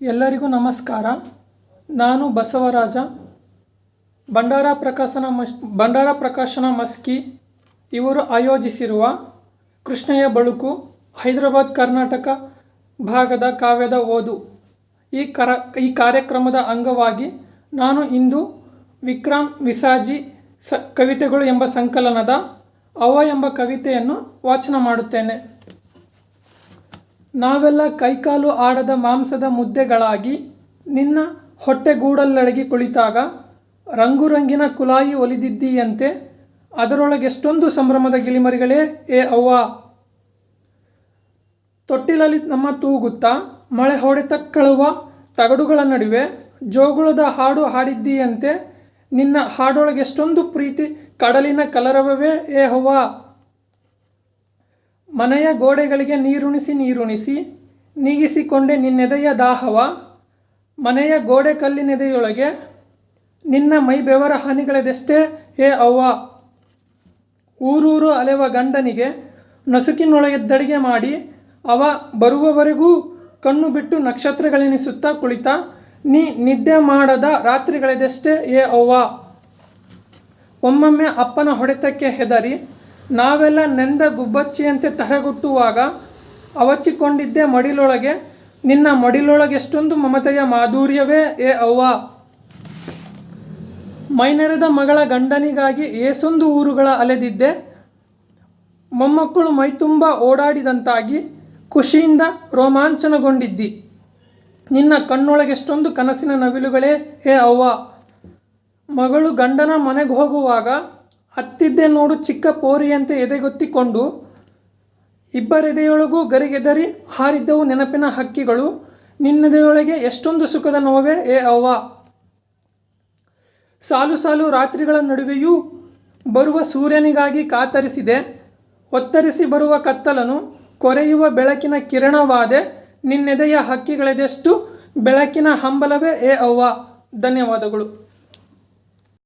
ಎಲ್ಲರಿಗೂ ನಮಸ್ಕಾರ. ನಾನು ಬಸವರಾಜ. ಭಂಡಾರ ಪ್ರಕಾಶನ ಮಸ್, ಭಂಡಾರ ಪ್ರಕಾಶನ ಮಸ್ಕಿ ಇವರು ಆಯೋಜಿಸಿರುವ ಕೃಷ್ಣಯ್ಯ ಬಳುಕು, ಹೈದರಾಬಾದ್, ಕರ್ನಾಟಕ ಭಾಗದ ಕಾವ್ಯದ ಓದು. ಈ ಕರ, ಈ ಕಾರ್ಯಕ್ರಮದ ಅಂಗವಾಗಿ ನಾನು ಇಂದು ವಿಕ್ರಮ್ ವಿಸಾಜಿ ಸ, ಕವಿತೆಗಳು ಎಂಬ ಸಂಕಲನದ ಅವ ಎಂಬ ಕವಿತೆಯನ್ನು ವಾಚನ ಮಾಡುತ್ತೇನೆ. ನಾವೆಲ್ಲ ಕೈಕಾಲು ಆಡದ ಮಾಂಸದ ಮುದ್ದೆಗಳಾಗಿ ನಿನ್ನ ಹೊಟ್ಟೆಗೂಡಲ್ಲಡಗಿ ಕುಳಿತಾಗ ರಂಗುರಂಗಿನ ಕುಲಾಯಿ ಒಲಿದಿದ್ದೀಯಂತೆ ಅದರೊಳಗೆಷ್ಟೊಂದು ಸಂಭ್ರಮದ ಗಿಳಿಮರಿಗಳೇ ಏ ಅವ್ವ. ತೊಟ್ಟಿಲಲ್ಲಿ ನಮ್ಮ ತೂಗುತ್ತಾ ಮಳೆ ಹೊಡೆತಕ್ಕಳುವ ತಗಡುಗಳ ನಡುವೆ ಜೋಗುಳದ ಹಾಡು ಹಾಡಿದ್ದೀಯಂತೆ, ನಿನ್ನ ಹಾಡೊಳಗೆಷ್ಟೊಂದು ಪ್ರೀತಿ ಕಡಲಿನ ಕಲರವವೇ ಏ ಅವ್ವ. ಮನೆಯ ಗೋಡೆಗಳಿಗೆ ನೀರುಣಿಸಿ ನೀರುಣಿಸಿ, ನೀಗಿಸಿಕೊಂಡೆ ನಿನ್ನೆದೆಯ ದಾಹವ. ಮನೆಯ ಗೋಡೆ ಕಲ್ಲಿನೆದೆಯೊಳಗೆ, ನಿನ್ನ ಮೈ ಬೆವರ ಹಾನಿಗಳೆದೆಷ್ಟೇ ಏ ಅವ್ವ. ಊರೂರು ಅಲೆವ ಗಂಡನಿಗೆ ನಸುಕಿನೊಳಗೆದ್ದಡಿಗೆ ಮಾಡಿ, ಅವ ಬರುವವರೆಗೂ ಕಣ್ಣು ಬಿಟ್ಟು ನಕ್ಷತ್ರಗಳೆನಿಸುತ್ತಾ ಕುಳಿತ, ನೀ ನಿದ್ದೆ ಮಾಡದ ರಾತ್ರಿಗಳೆದೆಷ್ಟೇ ಏ ಅವ್ವ. ಒಮ್ಮೊಮ್ಮೆ ಅಪ್ಪನ ಹೊಡೆತಕ್ಕೆ ಹೆದರಿ ನಾವೆಲ್ಲ ನೆಂದ ಗುಬ್ಬಚ್ಚಿಯಂತೆ ತರಗುಟ್ಟುವಾಗ ಅವಚಿಕೊಂಡಿದ್ದೆ ಮಡಿಲೊಳಗೆ. ನಿನ್ನ ಮಡಿಲೊಳಗೆಷ್ಟೊಂದು ಮಮತೆಯ ಮಾಧುರ್ಯವೇ ಏ ಅವ್ವ. ಮೈನೆರೆದ ಮಗಳ ಗಂಡನಿಗಾಗಿ ಏಸೊಂದು ಊರುಗಳ ಅಲೆದಿದ್ದೆ. ಮೊಮ್ಮಕ್ಕಳು ಮೈತುಂಬ ಓಡಾಡಿದಂತಾಗಿ ಖುಷಿಯಿಂದ ರೋಮಾಂಚನಗೊಂಡಿದ್ದಿ. ನಿನ್ನ ಕಣ್ಣೊಳಗೆಷ್ಟೊಂದು ಕನಸಿನ ನವಿಲುಗಳೇ ಏ ಅವ್ವ. ಮಗಳು ಗಂಡನ ಮನೆಗೆ ಹೋಗುವಾಗ ಅತ್ತಿದ್ದೆ ನೋಡು ಚಿಕ್ಕ ಪೋರಿಯಂತೆ ಎದೆಗೊತ್ತಿಕೊಂಡು. ಇಬ್ಬರೆದೆಯೊಳಗೂ ಗರಿಗೆದರಿ ಹಾರಿದ್ದವು ನೆನಪಿನ ಹಕ್ಕಿಗಳು. ನಿನ್ನದೆಯೊಳಗೆ ಎಷ್ಟೊಂದು ಸುಖದ ನೋವೇ ಏ ಅವ್ವ. ಸಾಲು ಸಾಲು ರಾತ್ರಿಗಳ ನಡುವೆಯೂ ಬರುವ ಸೂರ್ಯನಿಗಾಗಿ ಕಾತರಿಸಿದೆ. ಒತ್ತರಿಸಿ ಬರುವ ಕತ್ತಲನು ಕೊರೆಯುವ ಬೆಳಕಿನ ಕಿರಣವಾದೆ. ನಿನ್ನೆದೆಯ ಹಕ್ಕಿಗಳೆದೆಷ್ಟು ಬೆಳಕಿನ ಹಂಬಲವೇ ಏ ಅವ್ವ. ಧನ್ಯವಾದಗಳು.